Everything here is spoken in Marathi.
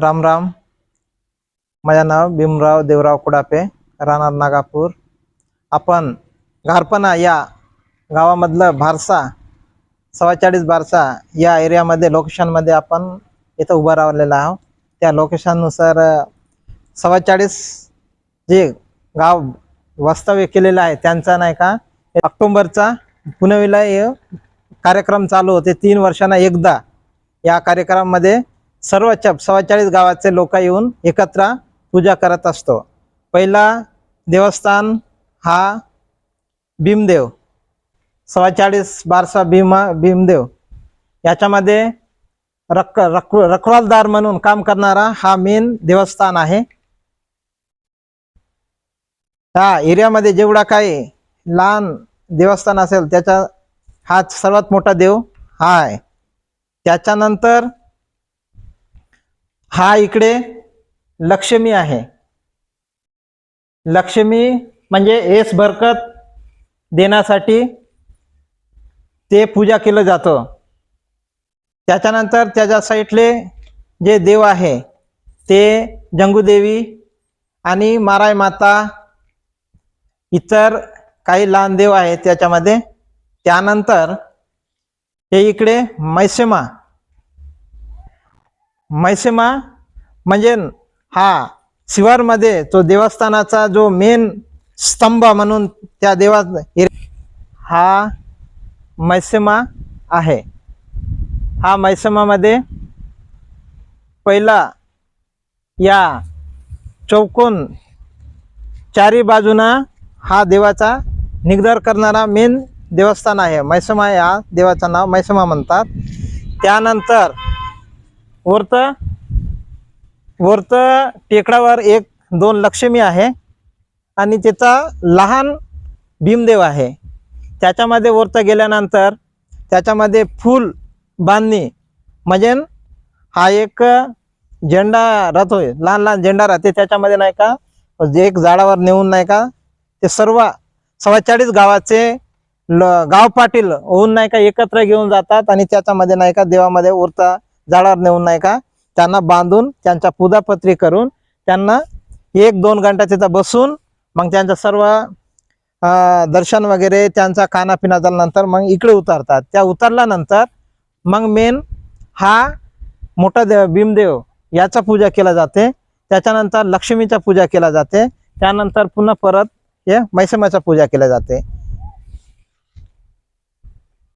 राम राम। माझं नाव भीमराव देवराव कुडापे राहणार नागापूर. आपण घारपणा या गावामधलं भारसा सव्वाचाळीस बारसा या एरियामध्ये लोकेशनमध्ये आपण इथं उभं राहिलेलं आहोत. त्या लोकेशननुसार सव्वाचाळीस जे गाव वास्तव्य केलेलं आहे त्यांचा नाही का ऑक्टोंबरचा पुनविला हे कार्यक्रम चालू होते. तीन वर्षांना एकदा या कार्यक्रमामध्ये सर्व च सव्वाचाळीस गावाचे लोक येऊन एकत्र पूजा करत असतो. पहिला देवस्थान हा भीमदेव. सव्वाचाळीस बारसा भीमा भीमदेव. याच्यामध्ये रख रख रखवालदार म्हणून काम करणारा हा मेन देवस्थान आहे. त्या एरियामध्ये जेवढा काही लहान देवस्थान असेल त्याचा हा सर्वात मोठा देव हा आहे. त्याच्यानंतर हा इकडे लक्ष्मी आहे. लक्ष्मी म्हणजे एस बरकत देण्यासाठी ते पूजा केलं जातं. त्याच्यानंतर त्याच्या साईडले जे देव आहे ते जंगूदेवी आणि माराय माता इतर काही लहान देव आहेत त्याच्यामध्ये. त्यानंतर हे इकडे मैसेमा मैसेमा म्हणजे हा शिवारमध्ये तो देवस्थानाचा जो मेन स्तंभ म्हणून त्या देवा हा मैसेमा आहे. हा मैसमामध्ये पहिला या चौकोन चारी बाजूना हा देवाचा निगदार करणारा मेन देवस्थान आहे. मैसमा या देवाचं नाव मैसमा म्हणतात. त्यानंतर वरत वरत टेकडावर एक दोन लक्ष्मी आहे. आणि त्याचा लहान भीमदेव आहे. त्याच्यामध्ये वरत गेल्यानंतर त्याच्यामध्ये फूल बांधणी. म्हणजे हा एक झेंडा राहतोय लहान लहान झेंडा राहते. त्याच्यामध्ये नाही का जे एक झाडावर नेऊन नाही का ते सर्व सव्वाचाळीस गावाचे ल गाव पाटील होऊन नाही का एकत्र घेऊन जातात. आणि त्याच्यामध्ये नाही का देवामध्ये उरता झाडावर नेऊन नाही का? त्यांना बांधून त्यांच्या पूजापत्री करून त्यांना एक दोन घंटा तिथं बसून मग त्यांचं सर्व दर्शन वगैरे त्यांचा खानापिना झाल्यानंतर मग इकडे उतरतात. त्या उतरल्यानंतर मग मेन हा मोठा देव भीमदेव याचा पूजा केला जाते. त्याच्यानंतर लक्ष्मीचा पूजा केला जाते. त्यानंतर पुन्हा परत हे मैसमाचा पूजा केल्या जाते.